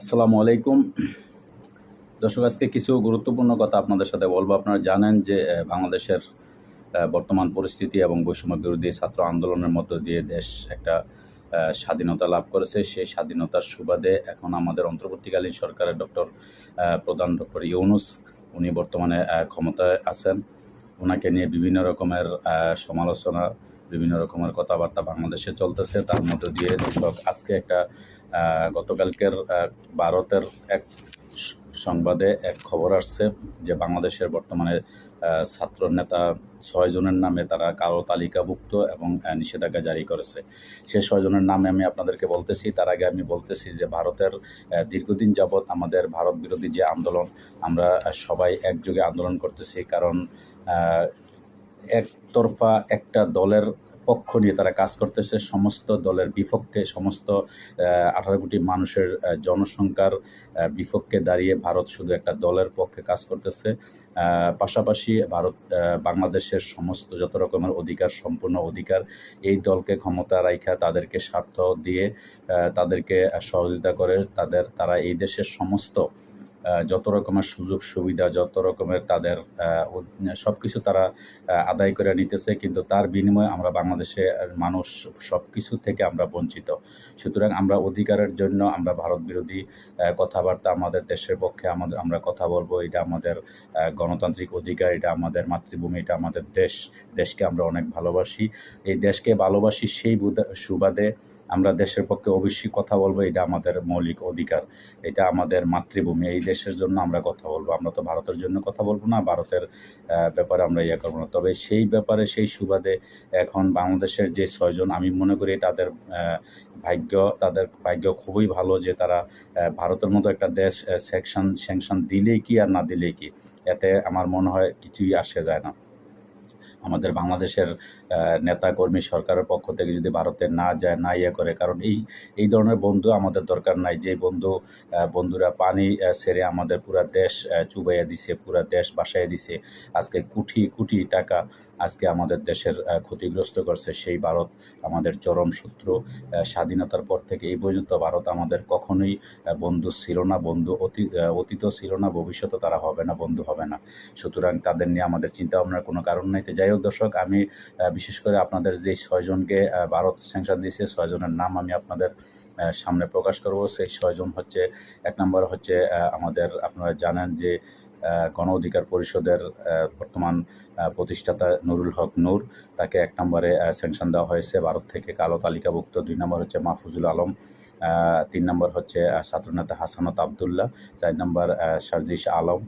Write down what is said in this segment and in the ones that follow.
আসসালামু আলাইকুম। দর্শক, আজকে কিছু গুরুত্বপূর্ণ কথা আপনাদের সাথে বলব। আপনারা জানেন যে বাংলাদেশের বর্তমান পরিস্থিতি এবং বৈষম্য বিরোধী ছাত্র আন্দোলনের মধ্য দিয়ে দেশ একটা স্বাধীনতা লাভ করেছে। সেই স্বাধীনতার সুবাদে এখন আমাদের অন্তর্বর্তীকালীন সরকারের ডক্টর প্রধান ডক্টর ইউনুস, উনি বর্তমানে ক্ষমতায় আছেন। ওনাকে নিয়ে বিভিন্ন রকমের সমালোচনা, বিভিন্ন রকমের কথাবার্তা বাংলাদেশে চলতেছে। তার মধ্য দিয়ে দর্শক, আজকে একটা গতকালকের ভারতের এক সংবাদে এক খবর আসছে যে বাংলাদেশের বর্তমানে ছাত্র নেতা ছয় জনের নামে তারা কালো তালিকাভুক্ত এবং নিষেধাজ্ঞা জারি করেছে। সে ছয় জনের নামে আমি আপনাদেরকে বলতেছি। তার আগে আমি বলতেছি যে ভারতের দীর্ঘদিন যাবৎ আমাদের ভারত বিরোধী যে আন্দোলন, আমরা সবাই একযোগে আন্দোলন করতেছি। কারণ একতরফা একটা দলের পক্ষ নিয়ে তারা কাজ করতেছে। সমস্ত দলের বিপক্ষে, সমস্ত আঠারো কোটি মানুষের জনসংখ্যার বিপক্ষে দাঁড়িয়ে ভারত শুধু একটা দলের পক্ষে কাজ করতেছে। পাশাপাশি ভারত বাংলাদেশের সমস্ত যত রকমের অধিকার, সম্পূর্ণ অধিকার, এই দলকে ক্ষমতা রাখা তাদেরকে স্বার্থ দিয়ে তাদেরকে সহযোগিতা করে, তাদের, তারা এই দেশের সমস্ত যত রকমের সুযোগ সুবিধা, যত রকমের তাদের সব কিছু তারা আদায় করে নিতেছে, কিন্তু তার বিনিময়ে আমরা বাংলাদেশে মানুষ সব কিছু থেকে আমরা বঞ্চিত। সুতরাং আমরা অধিকারের জন্য আমরা ভারত বিরোধী কথাবার্তা আমাদের দেশের পক্ষে আমাদের, আমরা কথা বলব, এটা আমাদের গণতান্ত্রিক অধিকার, এটা আমাদের মাতৃভূমি, এটা আমাদের দেশ। দেশকে আমরা অনেক ভালোবাসি। এই দেশকে ভালোবাসি সেই বুদা- সুবাদে আমরা দেশের পক্ষে অবশ্যই কথা বলব, এটা আমাদের মৌলিক অধিকার, এটা আমাদের মাতৃভূমি। এই দেশের জন্য আমরা কথা বলব, আমরা তো ভারতের জন্য কথা বলব না, ভারতের ব্যাপারে আমরা ইয়ে করব না। তবে সেই ব্যাপারে, সেই সুবাদে এখন বাংলাদেশের যে ছয়জন, আমি মনে করি তাদের ভাগ্য তাদের ভাগ্য খুবই ভালো যে তারা ভারতের মতো একটা দেশ সেকশন স্যাংশন দিলেই কি আর না দিলে কি, এতে আমার মনে হয় কিছুই আসে যায় না। আমাদের বাংলাদেশের নেতাকর্মী সরকারের পক্ষ থেকে যদি ভারতে না যায়, না ইয়ে করে, কারণ এই এই ধরনের বন্ধু আমাদের দরকার নাই। যে বন্ধু বন্ধুরা পানি সেরে আমাদের পুরা দেশ চুবাইয়া দিছে, পুরা দেশ বাসায় দিছে, আজকে কুঠি কুঠি টাকা আজকে আমাদের দেশের ক্ষতিগ্রস্ত করছে সেই ভারত, আমাদের চরম শত্রু স্বাধীনতার পর থেকে এই পর্যন্ত ভারত আমাদের কখনোই বন্ধু ছিল না, বন্ধু অতি অতীত ছিল না, ভবিষ্যতে তারা হবে না, বন্ধু হবে না। সুতরাং তাদের নিয়ে আমাদের চিন্তা ভাবনার কোনো কারণ নেই। তো যাই হোক দর্শক, আমি বিশেষ করে আপনাদের যে ছয়জনকে ভারত স্যাংশন দিয়েছে, ছয়জনের নাম আমি আপনাদের সামনে প্রকাশ করব। সেই ছয়জন হচ্ছে, এক নম্বর হচ্ছে আমাদের, আপনারা জানেন যে গণ অধিকার পরিষদের বর্তমান প্রতিষ্ঠাতা নুরুল হক নূর, তাকে এক নম্বরে স্যাংশন দেওয়া হয়েছে। ভারত থেকে কালো তালিকাভুক্ত দুই নম্বর হচ্ছে মাহফুজুল আলম তিন নম্বর হচ্ছে ছাত্রনেতা হাসানত আবদুল্লাহ, চার নম্বর সার্জিস আলম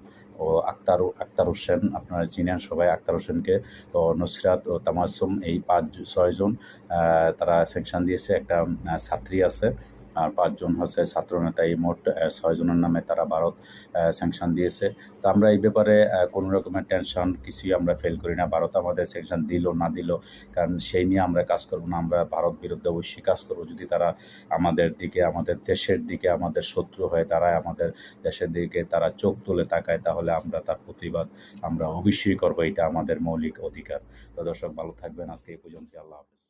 ও আক্তার আক্তার হোসেন, আপনারা চিনেন সবাই আক্তার হোসেনকে। তো নুসরাত ও তামাসুম এই পাঁচ ছয়জন তারা সেকশন দিয়েছে। একটা ছাত্রী আছে আর পাঁচজন হচ্ছে ছাত্রনেতা এই মোট ছয়জনের নামে তারা ভারত স্যাংশন দিয়েছে। তো আমরা এই ব্যাপারে কোনো রকমের টেনশন কিছুই আমরা ফেল করি না। ভারত আমাদের স্যাংশন দিল, না দিল, কারণ সেই নিয়ে আমরা কাজ করব না। আমরা ভারত বিরুদ্ধে অবশ্যই কাজ করব। যদি তারা আমাদের দিকে, আমাদের দেশের দিকে আমাদের শত্রু হয়ে তারা আমাদের দেশের দিকে তারা চোখ তুলে তাকায়, তাহলে আমরা তার প্রতিবাদ আমরা অবশ্যই করব। এটা আমাদের মৌলিক অধিকার। তো দর্শক, ভালো থাকবেন। আজকে এই পর্যন্ত আল্লাহ হাফেজ।